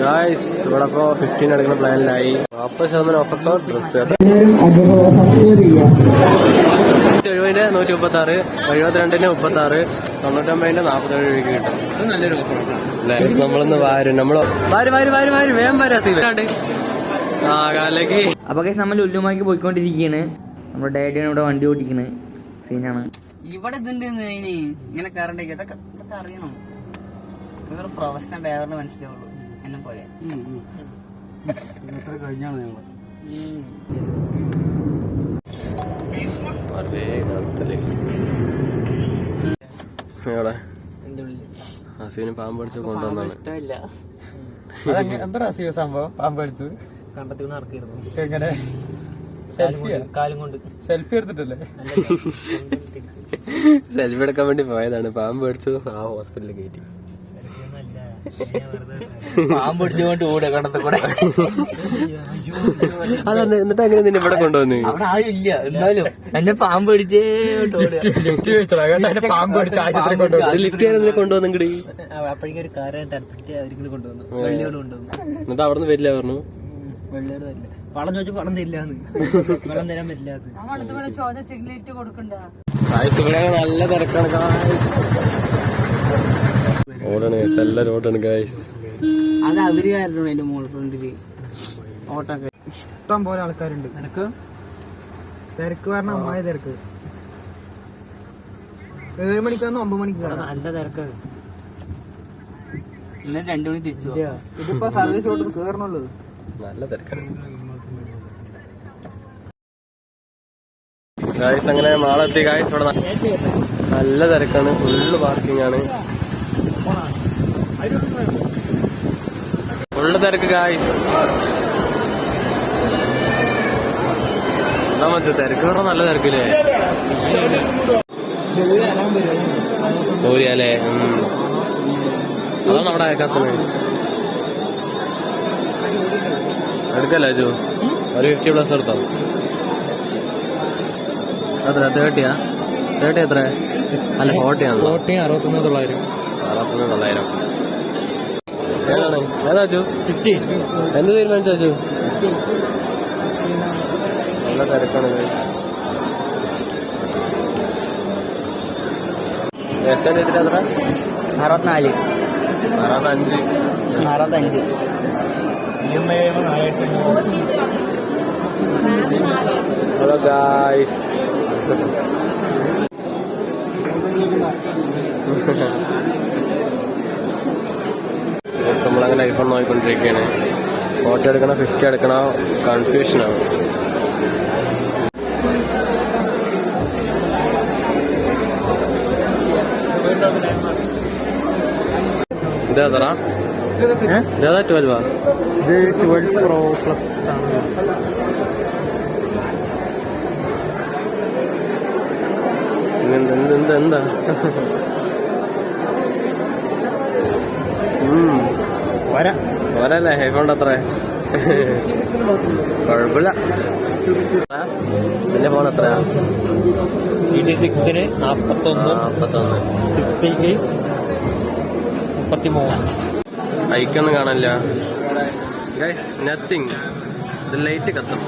Guys ഇവിടെ ഇപ്പോ fifteen എടുക്കുന്ന പ്ലാനിലായി നാൽപ്പത് ശതമാനം ഓഫർട്ടോ ഡ്രസ് എല്ലാവരും അനുഭവം സബ്സ്ക്രൈബ് ചെയ്യുക എഴുപതിന്റെ നൂറ്റി മുപ്പത്തി ആറ് എഴുപത്തിരണ്ടിന് മുപ്പത്തി ആറ് തൊണ്ണൂറ്റൊമ്പതിന്റെ നാൽപ്പത്തേഴ് രൂപയ്ക്ക് കിട്ടും. നല്ലൊരു ഓഫർ നമ്മളിന്ന് വാരും. നമ്മൾ വാര് വാര് വാര് വാര്. വേഗം വരാ സീലാണ്ട് ആ കാലേക്ക് അപ്പോൾ കേസ് നമ്മൾ ഉല്ലുമാക്കി പോയിക്കൊണ്ടിരിക്കുകയാണ് നമ്മുടെ ഡാഡിയാണ് ഇവിടെ വണ്ടി ഓടിക്കുന്നത് സീനാണ്. ഇവിടെ ഇതുണ്ട് ഇങ്ങനെ കറണ്ട് ഇതൊക്കെ ഇതൊക്കെ അറിയണം. പ്രൊഫഷണൽ ഡ്രൈവറിന് മനസ്സിലാവുള്ളൂ. എന്നെ പോലെ. വളരെ കാലത്തിൽ എവിടെ ഹസീന് പാമ്പ് അടിച്ച് കൊണ്ടുവന്നാണ്. എന്താ സംഭവം? പാമ്പ് അടിച്ചു കണ്ടത്തിൽ നടക്കിയിരുന്നു എങ്ങനെ? സെൽഫി കാലും സെൽഫി എടുത്തിട്ടല്ലേ? സെൽഫി എടുക്കാൻ വേണ്ടി പോയതാണ്. പാമ്പ് അടിച്ചു ആ ഹോസ്പിറ്റലിൽ കയറ്റി. പാമ്പ് പിടിച്ചുകൊണ്ട് കണ്ടത്തെ കൂടെ. അതെന്താ എന്നിട്ട് അങ്ങനെ നിന്നെ ഇവിടെ കൊണ്ടുവന്നു? അവിടെ ആരും ഇല്ല. എന്നാലും എന്നെ പാമ്പ് അടിച്ച് ലിഫ്റ്റ് അപ്പോഴേക്കും ഒരു കാറ് തടുത്തിട്ട് അവരിങ്ങനെ കൊണ്ടുവന്നു. വെള്ളിയോട് കൊണ്ടുവന്നു. എന്നിട്ട് അവിടെ നിന്ന് വരില്ല പറഞ്ഞു? വെള്ളിയോട് വരില്ല. വളം ചോദിച്ചു വളം തരില്ലാന്ന്. വളം തരാൻ പറ്റില്ല നല്ല തിരക്കാണ്. ഗായ്സ് ഓടാണ് ഗൈസ് എല്ലാരും ഓടാണ് ഗായ്സ് അത് അവർ കാരണം എന്റെ മോൾ ഫ്രണ്ടിൽ ഓട്ടൊക്കെ ഇഷ്ടം പോലെ ആൾക്കാരുണ്ട്. നിനക്ക്? തിരക്ക് പറഞ്ഞ അമ്മായി തിരക്ക്. ഏഴ് മണിക്ക് വന്ന് ഒമ്പത് മണിക്ക് നല്ല തിരക്കാണ്. ഇന്നലെ രണ്ടു മണി തിരിച്ചു ഇതിപ്പോ സർവീസ് നല്ല തിരക്കാണ്. ഗായ്സ് അങ്ങനെ മാളെത്തി ഗായ്സ് ഇവിടെ ന- നല്ല തിരക്കാണ്. ഫുള്ള് പാർക്കിംഗ് ആണ്. ഫുള്ള് തിരക്ക് ഗായ്സ് എന്താ മറ്റേ തിരക്ക് പറഞ്ഞ നല്ല തിരക്കില്ലേ? പോരിയാലേ അതാണ് അവിടെ അയക്കാത്തത് എടുക്കല്ലേ അജു ഒരു ഫിഫ്റ്റി പ്ലസ് എടുത്തോ? എത്ര തേർട്ടിയാ തേർട്ടി എത്ര? അല്ല ഫോർട്ടി ആണല്ലോ. അറുപത്തൊന്ന് തൊള്ളായിരം. അറുപത്തൊന്ന് നാലായിരം ഏതാണ് ഏതാ അജു ഫിഫ്റ്റി എന്ത് തീരുമാനിച്ചു അജു നല്ല തിരക്കാണ് എക്സ്റ്റൻഡ് എത്ര അറുപത്തിനാല് അറുപത്തഞ്ച് അറുപത്തഞ്ച് ഹലോ ഗായ്സ് നമ്മളങ്ങനെ ആയിക്കൊണ്ടിരിക്കുകയാണ് നോക്കിക്കൊണ്ടിരിക്കുകയാണ് ഫോട്ടോ എടുക്കണോ ഫിഫ്റ്റി എടുക്കണ കൺഫ്യൂഷനാണ് ഇതാ ഇതേതാ ട്വൽവാ ഇത് ട്വൽവ് പ്രോ പ്ലസ് ആണ്. എന്താ എന്ത് എന്ത് എന്താ ഉം. വരാം പോരല്ലേ? ഐഫോൺ അത്ര കുഴപ്പമില്ല ആ, നിന്റെ ഫോൺ എത്രയാ? ഇ സിക്സിന് നാപ്പത്തൊന്ന്. നാപ്പത്തൊന്ന്. സിക്സ് മുപ്പത്തിമൂന്ന്. ഐക്കൊന്നും കാണില്ല. ഗൈസ് നത്തിങ് ഇത് ലൈറ്റ് കത്തും.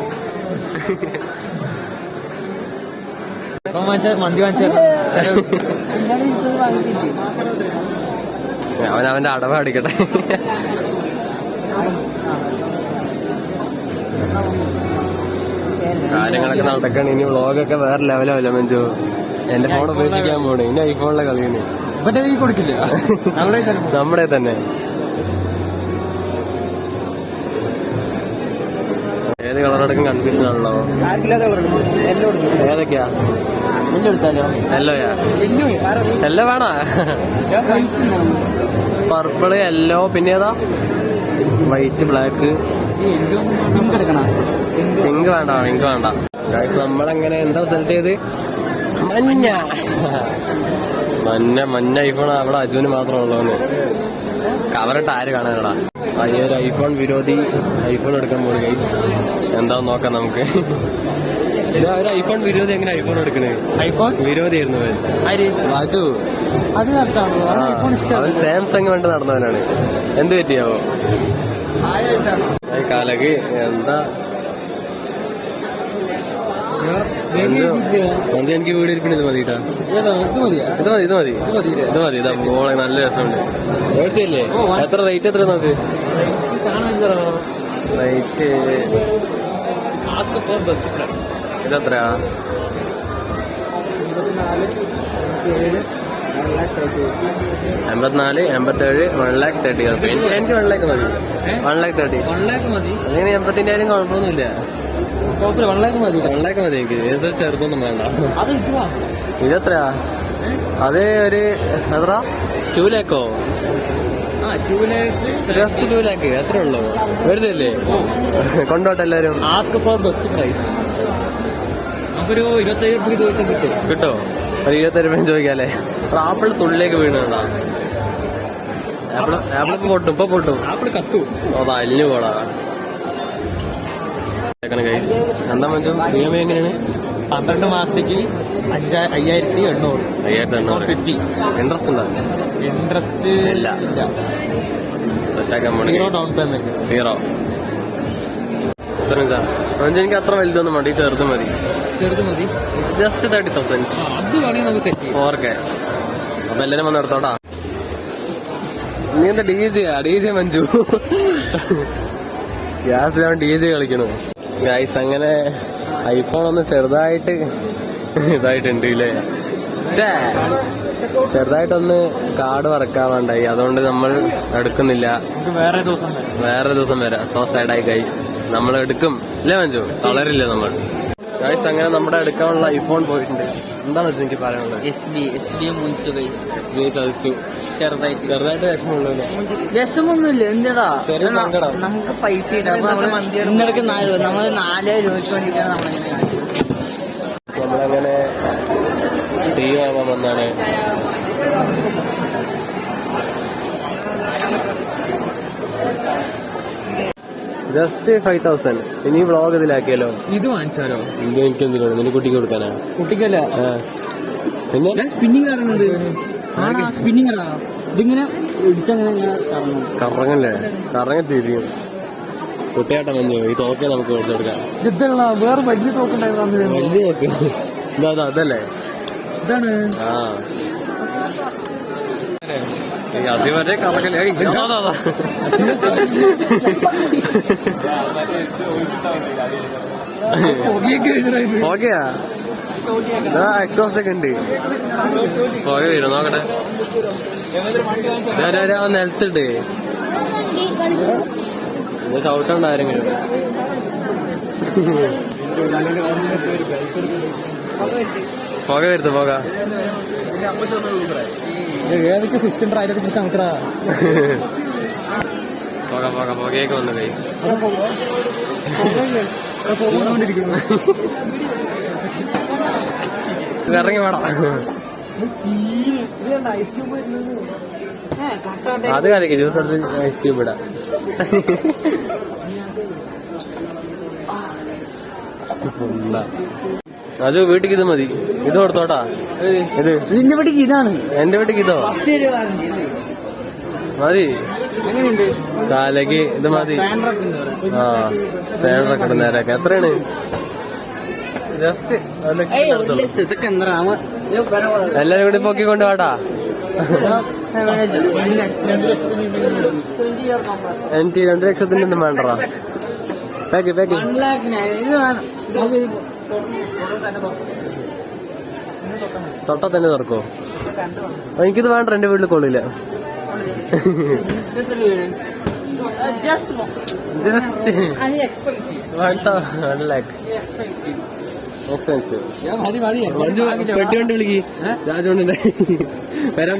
മന്തി അവൻ അവന്റെ അടവ് അടിക്കട്ടെ. കാര്യങ്ങളൊക്കെ നടക്കണം. ഇനി വ്ളോഗൊക്കെ വേറെ ലെവലാവില്ല മഞ്ജു? എന്റെ ഫോൺ ഉപേക്ഷിക്കാൻ പോണേ. ഇനി ഐഫോണിലെ കളിയാണ് കൊടുക്കില്ല. നമ്മുടെ തന്നെ ഏത് കളറടക്കം കൺഫ്യൂഷൻ ആണല്ലോ. ഏതൊക്കെയാ? യെല്ലോയാ യെല്ലോ വേണോ. പർപ്പിൾ യെല്ലോ പിന്നെ ഏതാ? വൈറ്റ് ബ്ലാക്ക് പിങ്ക് വേണ്ട പിങ്ക് വേണ്ട. നമ്മളെങ്ങനെ എന്താ സെലക്ട് ചെയ്ത്? മഞ്ഞ. മഞ്ഞ മഞ്ഞ ഐഫോൺ അവിടെ അജുവിന് മാത്രം ഉള്ളൂന്ന്. കവറിട്ട് ആര് കാണാനടാ? ഈ ഒരു ഐഫോൺ വിരോധി ഐഫോൺ എടുക്കാൻ പോയി ഗൈസ് എന്താന്ന് നോക്കാം നമുക്ക്. ഒരു ഐഫോൺ വിരോധി എങ്ങനെ ഐഫോൺ എടുക്കണേ? ഐഫോൺ വിരോധി ആയിരുന്നു വാജു അവൻ സാംസങ് വേണ്ടി നടന്നവനാണ്. എന്ത് പറ്റിയാവോ? കാലക്ക് എന്താ? എനിക്ക് വീട് ഇരിക്കണ ഇത് മതിട്ടാ? കേട്ടാ ഇത് മതി ഇത് മതി. ഇത് മതി ഇതാ മോളെ നല്ല രസമുണ്ട്. മേടിച്ചില്ലേ എത്ര റേറ്റ് എത്ര നോക്ക്? റേറ്റ് ഇതെത്രയാ? എൺപത്തിനാല് എൺപത്തേഴ് വൺ ലാക്ക് തേർട്ടി എനിക്ക് എനിക്ക് വൺ ലാക്ക് മതി. വൺ ലാക്ക് തേർട്ടി അങ്ങനെ എൺപത്തിന്റെ ആരും കുഴപ്പമൊന്നുമില്ല വൺ ലാക്ക് മതി. എനിക്ക്. ഇത് ചെറുതൊന്നും വേണ്ട. ഇതെത്രയാ? അത് ഒരു എത്ര? ടു ലാക്കോ ജസ്റ്റ് ടു ലാക്ക് എത്ര ഉള്ളൂ. വരുന്നില്ലേ കൊണ്ടോട്ടെ എല്ലാവരും. ആസ്ക് ഫോർ ബെസ്റ്റ് പ്രൈസ് നമുക്കൊരു ഇരുപത്തേഴ് രൂപ ചോദിച്ചാൽ കിട്ടും. കിട്ടോ? രൂപ ചോദിക്കാല്ലേ? ആപ്പിൾ തുള്ളിലേക്ക് വീണുണ്ടോ ആപ്പിൾ ആപ്പിൾ ഇപ്പൊ പൊട്ടും ഇപ്പൊ പൊട്ടും. ആപ്പിൾ കത്തു. അതാ അലിഞ്ഞു പോടാ ഗൈസ് എന്താ മഞ്ചു ഇ എം ഐ എങ്ങനെയാണ്? പന്ത്രണ്ട് മാസത്തേക്ക് അയ്യായിരത്തി എണ്ണൂറ്. അയ്യായിരത്തി എണ്ണൂറ്. ഫിഫ്റ്റി ഇൻട്രസ്റ്റ് ഉണ്ടോ? ഇൻട്രസ്റ്റ് ഇല്ല. സെറ്റാക്കാൻ സീറോ ഡൗൺ പേയ്മെന്റ് സീറോ എനിക്ക് അത്ര വലുതൊന്നും മതി ചെറുത് മതി. ചെറുത് മതി. ജസ്റ്റ് തേർട്ടി തൗസൻഡ് അത് വേണമെങ്കിൽ നമുക്ക് സെറ്റ് ചെയ്യാം. ഫോർ കെ അപ്പൊ എല്ലാരും വന്ന് എടുത്തോടാ നീ എന്താ D J D J Manju. ഗ്യാസിലാണ് D J കളിക്കണു. ഗൈസ് അങ്ങനെ ഐഫോൺ ഒന്ന് ചെറുതായിട്ട് ഇതായിട്ടുണ്ട് ഇല്ലേ? ശ്ശേ. ചെറുതായിട്ടൊന്ന് കാർഡ് വർക്കാൻ വേണ്ടായി. അതുകൊണ്ട് നമ്മൾ എടുക്കുന്നില്ല. വേറെ ദിവസം വരാം. വേറെ ദിവസം വരാം. സോ സാഡായി ഗൈസ് നമ്മൾ എടുക്കും. ഇല്ലേ മഞ്ജു? തളരില്ല നമ്മൾ? ഗൈസ് അങ്ങനെ നമ്മുടെ എടുക്കാനുള്ള ഐഫോൺ പോയിട്ടുണ്ട്. എന്താണ് വെച്ചാൽ എനിക്ക് പറയാനുള്ളത്? എസ് ബി എസ് ബി മുൻസു ഗൈസ് ബി ചതിച്ചു ചെറുതായിട്ട്. ചെറുതായിട്ട് വിഷമമുള്ളൂ വിഷമൊന്നുമില്ല എന്തിടാ? ചെറിയ സങ്കടം. നമുക്ക് പൈസ ഇന്നിടക്ക് നാല് രൂപ നമ്മൾ നാലായിരം രൂപയ്ക്ക് വേണ്ടിയിട്ടാണ് നമ്മളിങ്ങനെ നമ്മളങ്ങനെ ടീ വാങ്ങാൻ വന്നാണ്. ജസ്റ്റ് ഫൈവ് തൗസൻഡ് ഇനി വ്ളോഗ് ഇതിലാക്കിയല്ലോ ഇത് വാങ്ങിച്ചാലോ? ഇത് എനിക്ക് എന്തിനാണ് നിന്റെ കുട്ടിക്ക് കൊടുക്കാനാ? കുട്ടിക്കല്ല. പിന്നെ? ഞാൻ സ്പിന്നിങ് കറങ്ങുന്നത് സ്പിന്നിങ് ഇതിങ്ങനെ ഇടിച്ചങ്ങനെ കറങ്ങല്ലേ? കറങ്ങി തിരിയും. കുട്ടിയാട്ടം വന്നു. ഈ തോക്കെ നമുക്ക് കൊടുത്തു കൊടുക്കാം. ഇതല്ല വേറെ വലിയ തോക്കുണ്ടായിരുന്നു വലിയ തോക്ക്. ഇതാ അതാ, അതല്ലേ? ഇതാണ്. ആ. ഈ അസിമറ്റേ കറക്കല്ലേ ഏയ്, aber അതാ, അതാ. ഓക്കെയാ എക്സോസ്റ്റ് ഒക്കെ ഉണ്ട്. പുക വരും നോക്കട്ടെ. നിലത്തിട്ട്. ചവിട്ടണ്ട ആരെങ്കിലും പുക വരുത്തു പുക. ഏതൊക്കെ സ്വിച്ച് ഉണ്ട് അതിനെ കുറിച്ച് നമുക്കടാ പുക പുക പുകയൊക്കെ വന്നു കൈ ഇറങ്ങി വേണം. അത് കാര്യം ജ്യൂസ് അടിച്ച് ഐസ് ക്യൂബ് ഇടാം. അജു വീട്ടിക്ക് ഇത് മതി. ഇത് കൊടുത്തോട്ടാ. ഇത്. നിന്റെ വീട്ടിക്ക് ഇതാണ്. എന്റെ വീട്ടിക്ക് ഇതോ? മതി. കാലക്ക് ഇത് മതി. ആ സ്പാനറൊക്കെ ഉണ്ട് നേരൊക്കെ എത്രയാണ്? ജസ്റ്റ്. എല്ലാരും കൂടി പൊക്കിക്കൊണ്ട് വാടാ. ഞാൻ വേണേ ഇതിന്റെ 20 year എനിക്ക് രണ്ടു ലക്ഷത്തിന്റെ ഒന്നും വേണ്ടടാ പാക്ക് പാക്ക് തൊട്ടാ തന്നെ തുറക്കോ എനിക്കിത് വേണ്ട എന്റെ വീട്ടിൽ കൊള്ളില്ല. പെട്ടി കൊണ്ട് വിളിക്ക്. രാജോണ്ടിന്റെ വരാൻ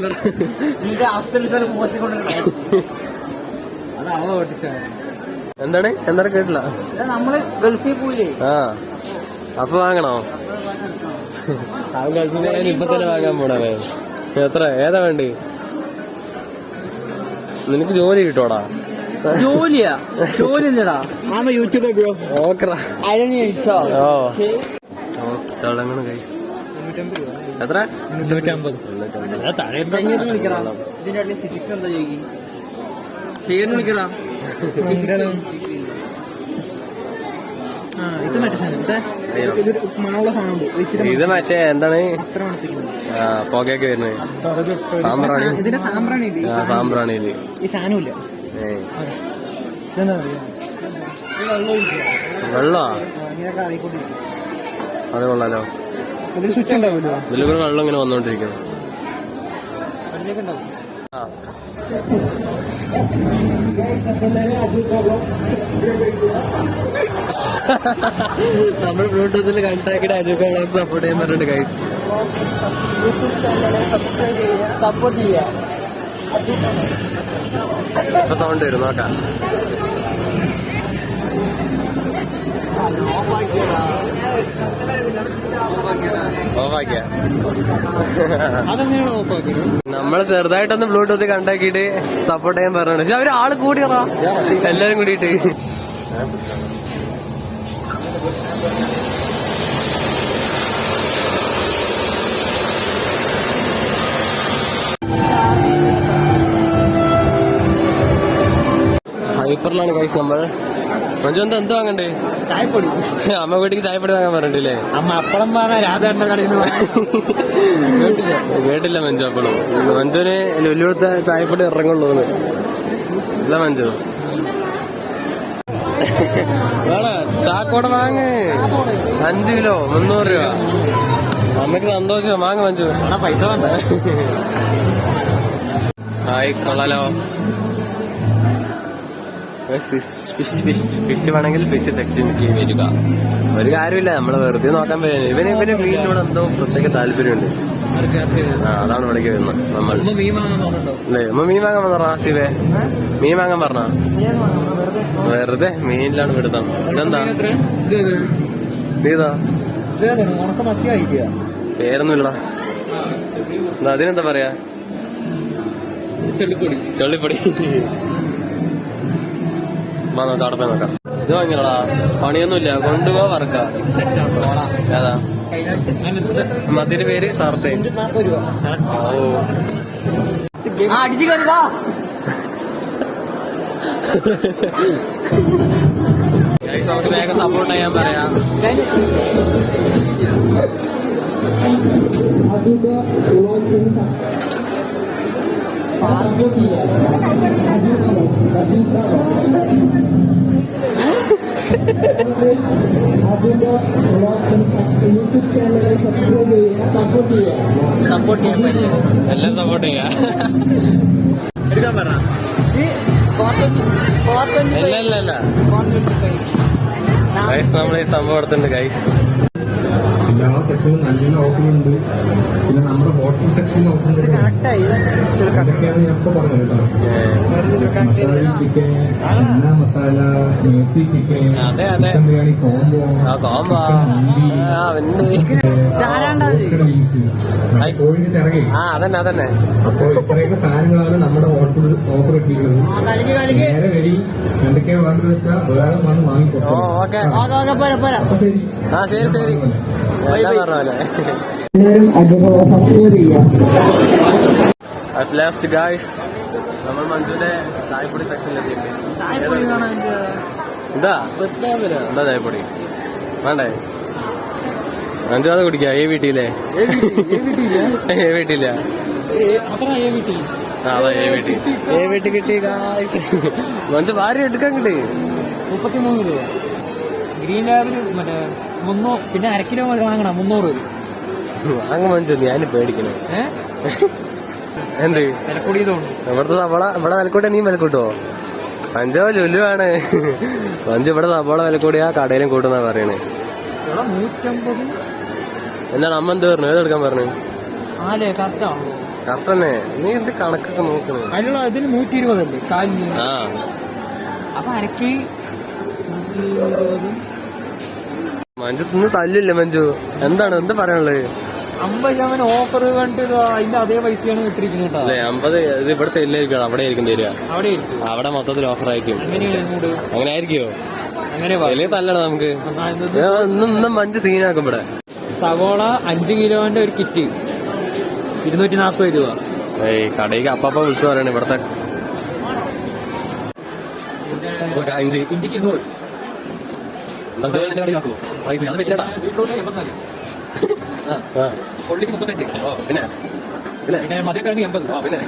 എന്താണ്? എന്താണ് കേട്ടില്ല? നമ്മൾ ഗൾഫിൽ പോയില്ലേ? ആ. അപ്പൊ വാങ്ങണോ? ഞാൻ ഇപ്പൊ തന്നെ വാങ്ങാൻ പോണേ എത്ര? ഏതാ വേണ്ടി? നിനക്ക് ജോലി കിട്ടോടാ ജോലിയാ? ജോലി ആമ ബ്രോ ഓക്കറാ അരണി അടിച്ചോ? ഓ. ഗൈസ് എത്ര? മുന്നൂറ്റമ്പത് ഫിസിക്സ് എന്താ ചോദിക്കും? വിളിക്കടാ. ഇത് മറ്റേ സാധനം. ഇത് മറ്റേ എന്താണ്? പുകയൊക്കെ വരുന്നത് സാമ്പ്രാണി. സാമ്പ്രാണി വെള്ളോ? അത് കൊള്ളാലോ. ഇതിൽ സ്വിച്ച് ഉണ്ടാവുമല്ലോ. ഇതിൽ കൂടെ വെള്ളം ഇങ്ങനെ വന്നോണ്ടിരിക്കുന്നു. ആ. നമ്മൾ ബ്ലൂടൂത്തിൽ കണക്ട് അജുക്കളെ സപ്പോർട്ട് ചെയ്യാൻ പറഞ്ഞിട്ടുണ്ട് ഗൈസ് സപ്പോർട്ട് ചെയ്യാം. സൗണ്ട് വരും നോക്കാം. ഓഫാക്കിയ. നമ്മൾ ചെറുതായിട്ടൊന്ന് ബ്ലൂടൂത്ത് കണ്ടാക്കിയിട്ട് സപ്പോർട്ട് ചെയ്യാൻ പറഞ്ഞു പക്ഷെ അവർ ആൾ കൂടിയറാ എല്ലാരും കൂടിയിട്ട്. ഹൈപ്പറിലാണ് കഴിച്ച് നമ്മൾ മഞ്ജു എന്താ എന്ത് വാങ്ങണ്ടേ? ചായപ്പൊടി. അമ്മ വീട്ടിക്ക് ചായപ്പൊടി വാങ്ങാൻ പറഞ്ഞിട്ടില്ലേ? അമ്മ അപ്പളം പറഞ്ഞ രാധാന്റെ കടയിൽ കേട്ടില്ല? മഞ്ജു അപ്പളം. മഞ്ജുവിന് ലുലുവിടുത്തെ ചായപ്പൊടി ഇറങ്ങുള്ളൂ അല്ല മഞ്ജു? വേണോ? ചാക്കോടെ വാങ്ങ്. അഞ്ച് കിലോ മുന്നൂറ് രൂപ. അമ്മയ്ക്ക് സന്തോഷം. വാങ്ങ് മഞ്ജു. പൈസ വേണ്ട? ഹായ് കൊള്ളാലോ. ഫിഷ് ഫിഷ് ഫിഷ് വേണമെങ്കിൽ ഫിഷ് സെക്ഷനിലേക്ക് വരിക. ഒരു കാര്യമില്ല നമ്മൾ വെറുതെ നോക്കാൻ പറ്റില്ല ഇവന് ഇവന് മീനിനോട് എന്തോ പ്രത്യേക താല്പര്യമുണ്ട്. അതാണ് ഇവിടേക്ക് വരുന്നത്. നമ്മൾ മീൻ വാങ്ങാൻ പറഞ്ഞ ശിവേ മീൻ വാങ്ങാൻ പറഞ്ഞ? വെറുതെ മീനിലാണ് വിടുന്നത് ഇതെന്താ? എത്ര? ഇത് ഇത്. നീതാ ഇത് ഏതാണ്? ഉണക്ക മത്തി കഴിക്കുക. പേരൊന്നുമില്ലടാ. അതിനെന്താ പറയാ? ചെള്ളിപ്പൊടി. ചള്ളിപ്പൊടി. വാ നോക്കാം അവിടെ പോയി നോക്കാം. ഇത് വാങ്ങിയടാ. പണിയൊന്നുമില്ല. കൊണ്ടുപോവാ വറക്ക ഏതാ? മതിന്റെ പേര് സാർത്തേ. ഓ ആ അടിച്ചു Guys, നമുക്ക് വേഗം സപ്പോർട്ട് ചെയ്യാൻ പറയാം. സപ്പോർട്ട് ചെയ്യാൻ പറ്റില്ല എല്ലാം സപ്പോർട്ട് ചെയ്യാം എടുക്കാൻ പറ ഇല്ല ഇല്ല ഇല്ല ഗൈസ് നമ്മൾ ഈ സംഭവം എടുത്തിട്ടുണ്ട് ഗൈസ് എല്ലാ സെക്ഷനും നല്ല ഓഫറുണ്ട് പിന്നെ നമ്മുടെ ഹോട്ടൽ സെക്ഷൻ ഓഫറുണ്ട് അതൊക്കെയാണ് ഞാൻ ഇപ്പൊ പറഞ്ഞത് കേട്ടോ. മസാല ചിക്കൻ ചിന്ന masala methi chicken. Chicken biryani combo കോഴിന്റെ ചിറകെ. ആ അതന്നെ അതന്നെ. അപ്പൊ ഇത്രയൊക്കെ സാധനങ്ങളാണ് നമ്മുടെ ഹോട്ടൽ ഓഫർ ഇട്ടിരിക്കുന്നത്. നേരെ വരി. എന്തൊക്കെയാണ് വേണ്ടത് വെച്ചാൽ വേറെ വന്ന് വാങ്ങിക്കോ. ശരി. ശരി അറ്റ് ലാസ്റ്റ് ഗായ്സ് നമ്മൾ മഞ്ജുവിന്റെ ചായപ്പൊടി സെക്ഷനിലെത്തിയിട്ടുണ്ട് എന്താ? എന്താ ചായപ്പൊടി? വേണ്ടേ? മഞ്ജു അത് കുടിക്കാ ഏ വീട്ടിലേ? ഏ വീട്ടില്ല അതാ ഏ വീട്ടിൽ. ഏ വീട്ടിൽ കിട്ടി ഗായ്സ് മഞ്ജു ഭാര്യ എടുക്കാൻ കിട്ടി. മുപ്പത്തിമൂന്ന് രൂപ. ഗ്രീൻ ലാബിൽ മറ്റേ മുന്നൂറ് പിന്നെ അര കിലോ മതി വാങ്ങണം മുന്നൂറ്. വാങ്ങുമ്പോ ഞാനും പേടിക്കണേ. എന്ത്? വിലക്കൂടിയതുകൊണ്ട് ഇവിടുത്തെ സവള ഇവിടെ വിലക്കൂട്ടിയ നീ വിലക്കൂട്ടോ? പഞ്ചോ ലുലു ആണ് മഞ്ജു ഇവിടെ സവള വിലക്കൂടിയാ കടയിലും കൂട്ടുന്നാ പറയണേ. എന്താണ് അമ്മ എന്ത് പറഞ്ഞു? ഏതെടുക്കാൻ പറഞ്ഞു? ആലേ കറക്റ്റാണല്ലോ കറക്റ്റ്. തന്നെ നീ എന്ത് കണക്കൊക്കെ നോക്കണേ? അതിലുള്ള ഇതിന് നൂറ്റി ഇരുപതല്ലേ കാലിന്. ആ. അപ്പൊ അരക്ക് ഇരുപത് മഞ്ജു ഇന്ന് തല്ലില്ല മഞ്ജു എന്താണ് എന്താ പറയാനുള്ളത്? അമ്പത് ശതമാനം ഓഫർ കണ്ടിട്ട് അതിന്റെ അതേ പൈസയാണ് ഇട്ടിരിക്കുന്നത് അല്ലേ അമ്പത് ഇത് ഇവിടുത്തെ ഇല്ലായിരിക്കും അവിടെ ആയിരിക്കും തരിക. അവിടെ അവിടെ മൊത്തത്തിൽ ഓഫർ ആയിരിക്കും. അങ്ങനെ ആയിരിക്കോ അങ്ങനെ വലിയ തല്ലണം നമുക്ക്? ഇന്ന് മഞ്ജു സീനാക്കും ഇവിടെ. സവോള അഞ്ച് കിലോന്റെ ഒരു കിറ്റ് ഇരുന്നൂറ്റി നാൽപ്പത് രൂപ. ഏയ് കടയ്ക്ക് അപ്പപ്പ വിളിച്ചു പറയണേ ഇവിടുത്തെ. അഞ്ച്. ഇഞ്ചിക്ക് ഇരുന്നൂറ് അത് ആ. കൊള്ളിക്ക് മുപ്പത്തഞ്ച്. പിന്നെ? പിന്നെ? എൺപത്. പിന്നെ?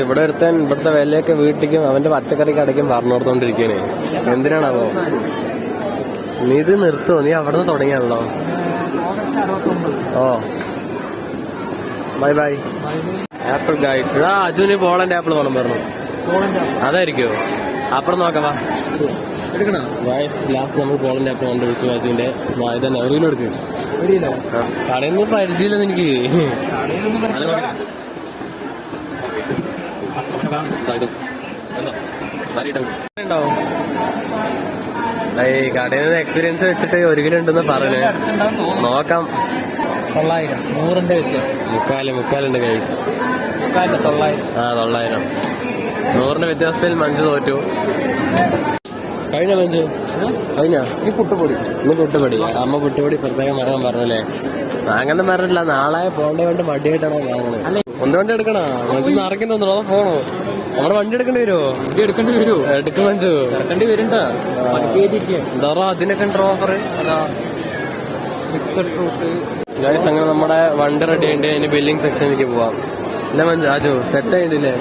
ഇവിടെ ഒരുത്തൻ ഇവിടുത്തെ വിലയൊക്കെ വീട്ടിലേക്കും അവന്റെ പച്ചക്കറി കടയ്ക്കും പറഞ്ഞു കൊടുത്തോണ്ടിരിക്കണേ എന്തിനാണാവോ? നീ ഇത് നിർത്തുവോ നീ അവിടെ നിന്ന് തുടങ്ങിയാണല്ലോ. ഓ. ബൈ ബൈ ആപ്പിൾ ഗൈസ് ഇതാ അജുന് പോളണ്ട് ആപ്പിൾ വേണം പറഞ്ഞു. അതായിരിക്കോ അപ്പുറം നോക്കാം എടുക്കണോ? വയസ് ലാസ്റ്റ് നമ്മൾ പോളിന്റെ അപ്പം കൊണ്ട് അജുവിന്റെ വാച്ചിന്റെ വായത എവിടെയും എടുക്കും. കടയൊന്നും പരിചയമില്ലെന്ന് എനിക്ക്? ഉണ്ടാവും. കടയിൽ നിന്ന് എക്സ്പീരിയൻസ് വെച്ചിട്ട് ഒരു കിലോ ഉണ്ടെന്ന് പറഞ്ഞു നോക്കാം. തൊള്ളായിരം. നൂറിന്റെ വെച്ച് മുക്കാൽ മുക്കാലുണ്ട് ഗൈസ് മുക്കാലിന് തൊള്ളായിരം. ആ തൊള്ളായിരം. നൂറിന്റെ വ്യത്യാസത്തിൽ മഞ്ജു തോറ്റു. കഴിഞ്ഞ മഞ്ജു? കഴിഞ്ഞ? ഈ പുട്ടുപൊടി ഇന്ന് പുട്ടുപൊടി അമ്മ പുട്ടുപൊടി പ്രത്യേകം മരണം പറഞ്ഞല്ലേ? അങ്ങനെ പറഞ്ഞിട്ടില്ല. നാളെ പോണ്ടേ വേണ്ട മടിയായിട്ടാണോ വാങ്ങുന്നത് വണ്ടി എടുക്കണോ? മഞ്ജു നിറയ്ക്കും തോന്നണോ അതോ പോണോ നമ്മുടെ വണ്ടി എടുക്കേണ്ടി വരുമോ? വണ്ടി എടുക്കേണ്ടി വരുമോ എടുക്കും മഞ്ജു. ഇറക്കേണ്ടി വരുന്നുണ്ടോ. എന്താ അതിനൊക്കെ ഉണ്ടോ ഓഫർ അതാ. മിക്സഡ് ഫ്രൂട്ട് അങ്ങനെ നമ്മുടെ വണ്ടി റെഡി ആയിട്ട് അതിന് ബില്ലിംഗ് സെക്ഷനിലേക്ക് പോവാം. ഇല്ല മഞ്ജു ആജു സെറ്റ് ആയിട്ടില്ലേ?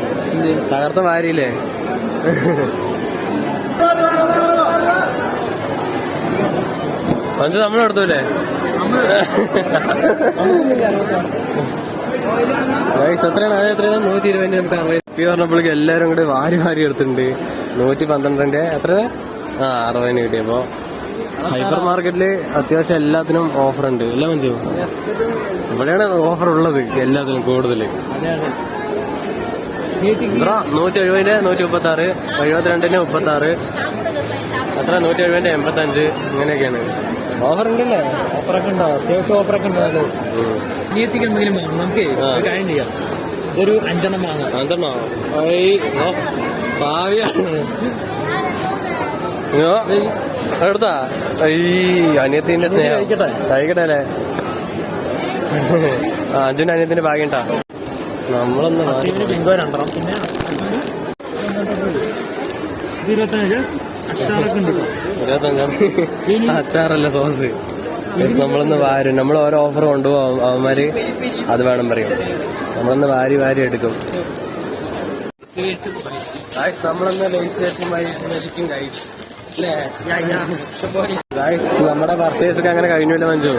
തകർത്ത വാരിയില്ലേ മഞ്ജു നമ്മൾ എടുത്തൂലേ എത്രയാണ്? അത് എത്രയാണ്? നൂറ്റി ഇരുപതിന് നമുക്ക് അറുപത്. ഈ പറഞ്ഞപ്പോഴേക്ക് എല്ലാവരും കൂടി വാരി വാരി എടുത്തിട്ടുണ്ട്. നൂറ്റി പന്ത്രണ്ടിന്റെ എത്ര ആ അറുപതിന് കിട്ടിയപ്പോ. ഹൈപ്പർ മാർക്കറ്റിൽ അത്യാവശ്യം എല്ലാത്തിനും ഓഫർ ഉണ്ട് എല്ലാം മഞ്ജു? ഇവിടെയാണ് ഓഫർ ഉള്ളത് എല്ലാത്തിനും കൂടുതൽ നൂറ്റി എഴുപതിന്റെ നൂറ്റി മുപ്പത്തി ആറ് എഴുപത്തിരണ്ടിന്റെ മുപ്പത്തി ആറ് അത്ര നൂറ്റി എഴുപതിന്റെ എൺപത്തി അഞ്ച് ഇങ്ങനെയൊക്കെയാണ് ഓഫർ ഉണ്ടല്ലേ ഓഫറൊക്കെ ഉണ്ടോ അത്യാവശ്യം ഓഫറൊക്കെ ഉണ്ടാവും നമുക്ക് കാര്യം ചെയ്യാം. ഒരു അഞ്ചെണ്ണം വാങ്ങാം. അതെണ്ണോ ഭാവിയാണ് എടുത്താ ഈ അനിയത്തിന്റെ സ്നേഹം. കഴിക്കട്ടെ? അല്ലേ? അഞ്ചിന്റെ അനിയത്തിന്റെ ഭാഗ്യം ഉണ്ടാ നമ്മളൊന്ന് ഇരുപത്തഞ്ച്. അച്ചാറല്ല സോസ്. നമ്മളൊന്ന് വാരും. നമ്മൾ ഓരോ ഓഫർ കൊണ്ടുപോകും. അവന്മാര് അത് വേണം പറയും. നമ്മളൊന്ന് വാരി വാരി എടുക്കും. നമ്മളൊന്ന് ഗൈസ് അല്ലേ ഗായ്സ് നമ്മുടെ പർച്ചേസ് ഒക്കെ അങ്ങനെ കഴിഞ്ഞില്ല മഞ്ജു.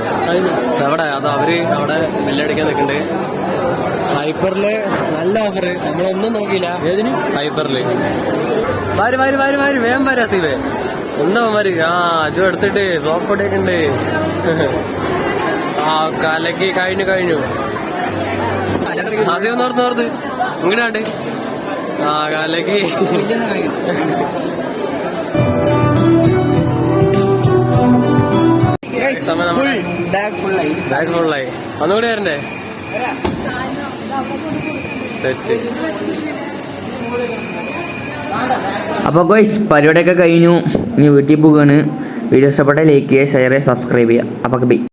അവിടെ അത് അവർ അവിടെ ബില്ലടിക്കാൻ നിൽക്കണ്ട്? ഹൈപ്പറിൽ നല്ല ഓഫർ നമ്മളൊന്നും നോക്കിയില്ല. ഏതിന്? ഹൈപ്പറിൽ വാരി വാരി വാരി വാരി. വേഗം വരാ സീവേ. ഉണ്ടോ മാരി ആ അജു എടുത്തിട്ട് സോപ്പൊടിയൊക്കെ ഉണ്ട്. ആ കലക്ക് കഴിഞ്ഞു കഴിഞ്ഞു. അസീവ് ഓർത്ത് ഓർത്ത്. ഇങ്ങോട്ടാണ്ട് ആ കലക്ക്. ബാഗ് ഫുള്ളായി ഒന്നുകൂടി വരണ്ടേ? സെറ്റ് അപ്പോൾ ഗോയ്സ് പരിപാടിയൊക്കെ കഴിഞ്ഞു. ഇനി വീട്ടിൽ പോവുകയാണ് വീഡിയോ ഇഷ്ടപ്പെട്ട ലൈക്ക് ചെയ്യുക ഷെയർ ചെയ്യുക സബ്സ്ക്രൈബ് ചെയ്യുക. അപ്പോൾ ബൈ